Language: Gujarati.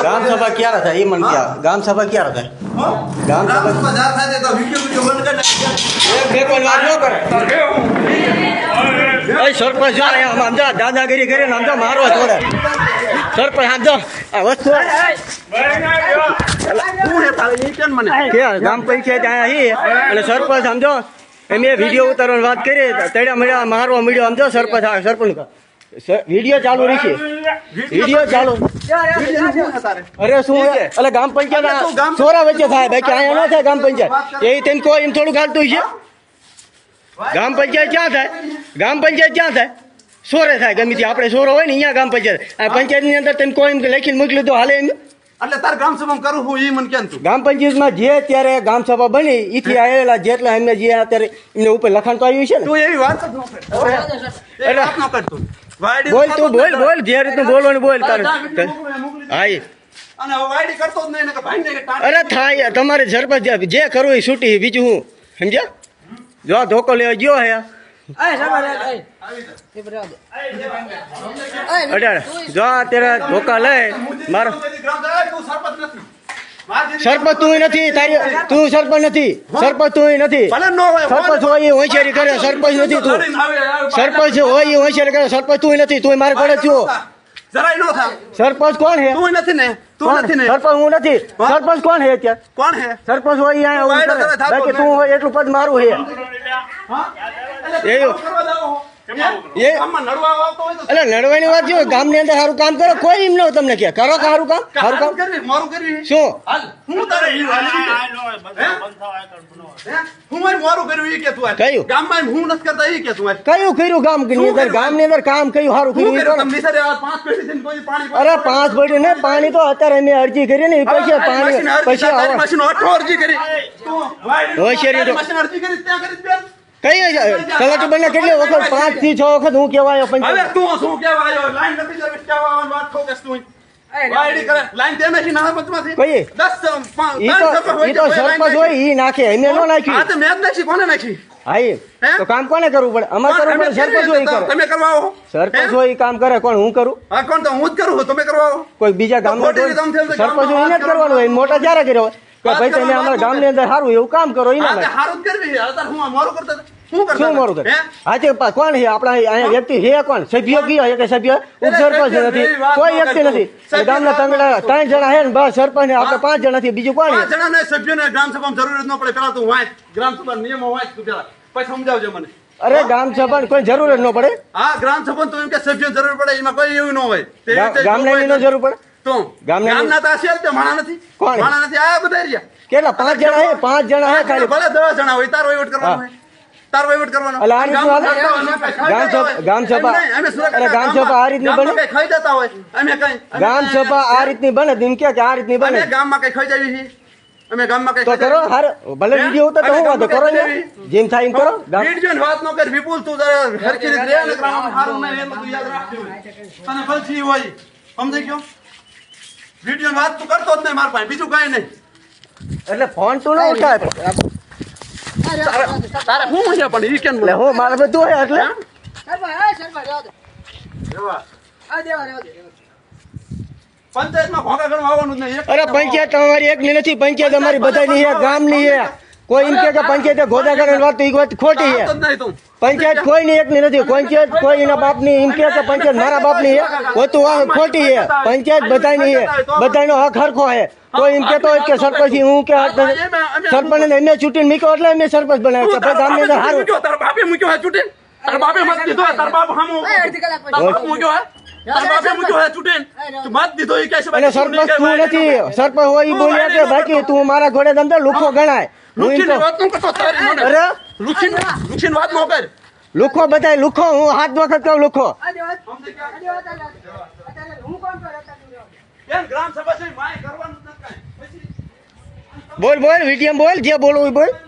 ગ્રામ સભા ક્યારે થાય? એ મને ક્યાં ગામ સભા ક્યારે થાય? ગામ સભા ના થાય તો વીડિયો વીડિયો બંધ કરી બે કોઈ વાત ન કરે. એ સરપંચ જો આમ સમજો દાદાગીરી કરીને સમજો મારો જોડે સરપંચ સમજો આ વસ્તુ ગામ પંચાયત અહીંયા હી અને સરપંચ સમજો એમ એ વીડિયો ઉતારવાની વાત કરી તેડ્યા મળ્યા મારવા મળ્યો સમજો સરપંચ આ સરપંચ વીડિયો ચાલુ રહેશે વીડિયો ચાલુ. અરે શું? એટલે ગામ પંચાયત સોરા વચ્ચે થાય બાકી અહીંયા ન થાય ગામ પંચાયત. એ તેમ કોઈ એમ થોડું ખાલતું છે. ગામ પંચાયત ક્યાં થાય? ગામ પંચાયત ક્યાં થાય? સોરે થાય ગમે તે આપણે સોરો હોય ને અહીંયા ગામ પંચાયત. આ પંચાયતની અંદર તેમ કોઈ એમ લખીને મોકલી તો હાલે એમ. એટલે તાર ગ્રામ સભામાં કરું હું ઈ મને કેમ તું? ગામ પંચાયતમાં જે અત્યારે ગામ સભા બની એથી આવેલા જેટલા એમને જે અત્યારે એમને ઉપર લખાણ તો આવ્યું છે ને? તું એવી વાત જ ન કર. એ વાત ન કર તું. બોલ તું બોલ બોલ જે રીતનું બોલવાનું બોલ તારે. હા. અરે થાય તમારે સરપંચ જે- જે કરવું એ છૂટી બીજું હું સમજ્યા? જો આ ધોકો લેવા ગયો હે અઢાર જો. અત્યારે ધોકા લે મારો ગ્રામ સભા, એ તું સરપંચ નથી મારી દીદી સરપંચ તું નથી તારી તું સરપંચ નથી સરપંચ તું નથી. સરપંચ હોય એ હોશિયારી કરે સરપંચ નથી તું. સરપંચ હોય એ હોશિયારી કરે સરપંચ તું નથી તું મારે પડે છો. સરપંચ કોણ હે? તું નથી ને. સરપંચ હું નથી. સરપંચ કોણ હે અત્યારે? કોણ હે? સરપંચ હોય તું હોય એટલું પદ મારું હે. હા? એટલે એવું. તું કરવા જાઓ હો? એ ગામમાં નડવા આવતો હોય તો એટલે નડવાની વાત જો ગામની અંદર સારું કામ કરો કોઈ એમ ન તમને કે કરો કે સારું કામ સારું કામ કરવી, મોરું કરવી. શું હાલ, હું તારે ઈ હાલી રીતે. હે? હું મારે મોરું કર્યું ઈ કે તું હાલ. કયું? ગામમાં એમ હું નથી કરતા ઈ કે તું હાલ. કયું કર્યું ગામની અંદર કર્યું? ગામની અંદર કામ કયું સારું હું કર્યું ઈ કર્યું? કરો. તમને નિશાળે આ પાંચ પેઢી થઈને કોઈ પાણી અરે પાંચ પડ્યું ને પાણી તો અત્યારે મેં અરજી કરી ને ઈ પછી હવે પાણી મશીન અરજી પછી તારી આવો. મશીન અઠો અરજી કરી. તું વાયડી હોશિયારી કઈ તલાટી બને કેટલી વખત? પાંચથી છ વખત હું કેવાયો પણ તું શું કેવાયો લાઈન નથી જવી, કહેવા આવવાની વાત ઠોકેસ તું. વાયડી કરે. લાઈન તે નથી ના મતમાંથી? કઈ? દસ, પાંચ, ઈ ત્રણ તો સભા હોય ઈ તો તો કોઈ લાઈન સરપંચ હોય ઈ નાખે. એમને નાખ્યું? તો મેં જ નાખી. કોને નાખી? હા ઈ. હે? તો કામ કોને કરવું પડે? અમારે કરવું અમે પડે? સરપંચ કરીએ હોય ઈ તો કરે. તમે કરવા આવો? સરપંચ હે? હોય ઈ કામ કરે. કોણ? હું કરું? કોણ તો? હું જ કરું. તમે કરવા કોઈ બીજા ગામના ખોટી કોઈ રીતે આમ થયું તો સરપંચ ગામમાં હોય એને જ કરવાનું હોય. મોટા જ્યારે કર્યો હોય? કે ભાઈ તમે અમારા ગામ ગામની અંદર સારું એવું કામ કરો એના માટે. સારું કરવી અત્યારે હું મોરું શું મારું કરે હે? હા તે કોણ છે? આપણા અહીંયા વ્યક્તિ છે કોણ? સભ્ય કયો કે સભ્ય? ઉપસરપંચ નથી. કોઈ વ્યક્તિ કરતો. નથી. ગામના તંગડા ત્રણ જણા છે ને બસ સરપંચ આપણે પાંચ જણા થી બીજું કોણ જણા ને સભ્યોને ગ્રામ સભામાં જરૂર ન પડે. પેલા તું વાંચ. ગ્રામ સભા નિયમો વાંચ તું પેલા પછી સમજાવજો મને. અરે ગામ સભા કોઈ જરૂર જ ન પડે? હા ગ્રામ સભા તો એમ કે સભ્યો જરૂર પડે એમાં કોઈ એવું ન હોય. ગામના ન જરૂર પડે? તો ગામના તો આ છે તે માણા નથી. કોણ? માણા નથી. આ બધા રહ્યા. કેટલા? પાંચ જણા છે પાંચ જણા છે ખાલી? ભલે દસ જણા હોય તારો વહીવટ કરવાનો હોય. વહીવટ કરવાનો. એટલે આ રીતનું ગામ- સભા- એટલે ગામ સભા આ બને? કઈ ખાઈ જતા હોય. અમે કઈ ગામ સભા આ રીતની બને? એમ કે કે આ રીતની બને? ગામમાં કઈ ખાઈ જાવી છે અમે ગામમાં કઈ તો કરો જાવી? ભલે હે? વીડિયો તો હું વાંધો કરો ને જેમ થાય એમ કરો. ગામ વીડિયો વાત ન કર વિપુલ તું જરા હરખી રીતે રહે ને હારું નહીં એટલું તું યાદ રાખજો. તને ફલસી હોય. સમજી ગયો? વીડિયો વાત તું કરતો જ નહીં મારા પાસે બીજું કઈ નહીં. એટલે ફોન તું ન ઉઠાય. તારે શું છે પણ ઈ કેમ એટલે હું મારે બધું હોય એટલે. પંચાયતમાં ભોગા કરવા આવવાનું જ નહીં. અરે પંચાયત અમારી એકની નથી પંચાયત અમારી બધાની ગામની છે. કોઈ એમ કે પંચાયતે ગોદા કરવાની વાત તો ઈ વાત ખોટી છે. પંચાયત કોઈ ની એક એકની નથી. પંચાયત કોઈ એના બાપની એમ કે કે પંચાયત મારા બાપની ની હોતું ખોટી છે. પંચાયત બધાની છે. બધાનો હક હરખો છે. કોઈ એમ કેતો હોય કે સરપંચ હું કે સરપંચ ને એમને ચૂંટીને મીકો એટલે એમને સરપંચ બનાવ્યો કે ભાઈ ગામની અંદર સારું બાપે મૂક્યો હોય ચૂંટીને? તાર બાપે મત દીધો તાર બાપ હામું. બાપ મૂક્યો હે? મૂક્યો હે ચૂંટીને? તું મત દીધો ઈ કહે છે, અને બાકી સરપંચ તું નથી. સરપંચ હોય બોલ્યા કે બાકી તું મારા ઘોડે દમદે લુખો ગણાય. લુખીની વાત ન કરતો, તારી જોડે. અરે. લુખીની- લુખીની વાત ન કર. લુખો બધાય લુખો હું હાથ વખત કહું લુખો? બોલ બોલ વીડિયો બોલ જે બોલવું બોલ.